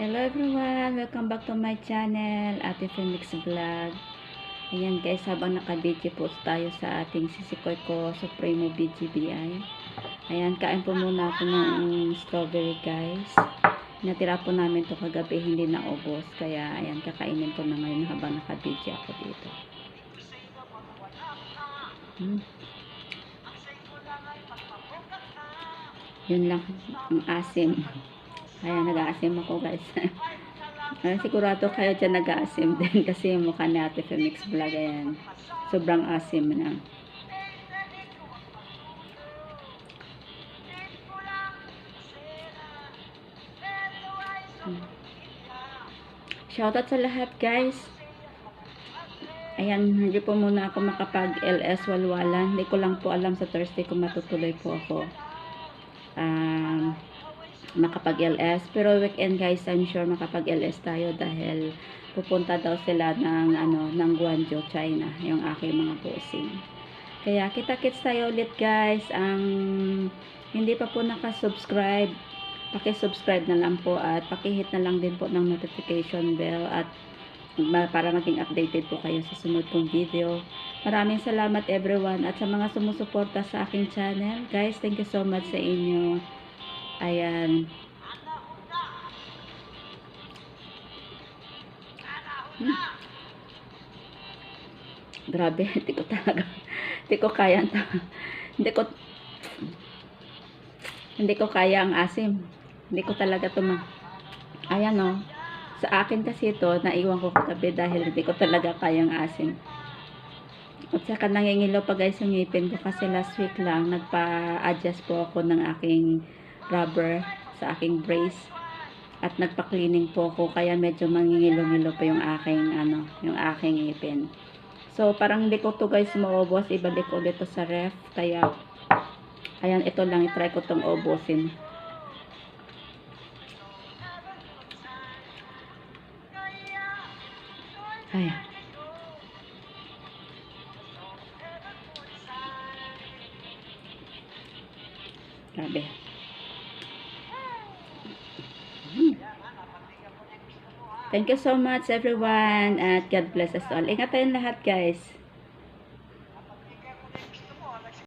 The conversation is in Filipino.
Hello everyone! Welcome back to my channel, Ate Phoenix Vlog. Ayan guys, habang naka-video po tayo sa ating sisikoy ko Supremo BGBI. Ayan, kain po muna ako ng strawberry guys. Natira po namin to kagabi, hindi na ubos. Kaya ayan, kakainin ko na ngayon habang naka-video ako dito. Hmm. Yun lang, ang asim. Ayan, nag-aasim ako guys. Ayan, sigurado kayo dyan nag-aasim din kasi yung mukha ni Ate Femix Vlog, ayan. Sobrang asim na. Hmm. Shoutout sa lahat guys. Ayan, hindi po muna ako makapag-LS walwalan. Hindi ko lang po alam sa Thursday kung matutuloy po ako. Um, makapag-LS. Pero weekend guys, I'm sure makapag-LS tayo dahil pupunta daw sila ng, ano, ng Guangzhou, China, yung aking mga posing. Kaya kita-kits tayo ulit guys. Ang hindi pa po nakasubscribe, paki-subscribe na lang po at paki-hit na lang din po ng notification bell at para maging updated po kayo sa sunod kong video. Maraming salamat everyone at sa mga sumusuporta sa aking channel. Guys, thank you so much sa inyo. Ayan. Hmm. Grabe, hindi ko talaga, hindi ko kaya, hindi ko, hindi ko kaya ang asim. Hindi ko talaga tuma. Ayan o. Sa akin kasi ito, naiwan ko kagabi dahil hindi ko talaga kayang asim. At saka nangingilo pa guys yung ngipin ko kasi last week lang nagpa-adjust po ako ng aking rubber sa aking brace at nagpa-cleaning po ako kaya medyo mangingilo-ngilo pa yung aking ano, yung aking ngipin. So parang hindi ko to guys maubos, ibalik ulit to sa ref kaya ayan ito lang i-try ko tong ubusin. Ay. Grabe. Thank you so much everyone at God bless us all. Ingat tayong lahat guys.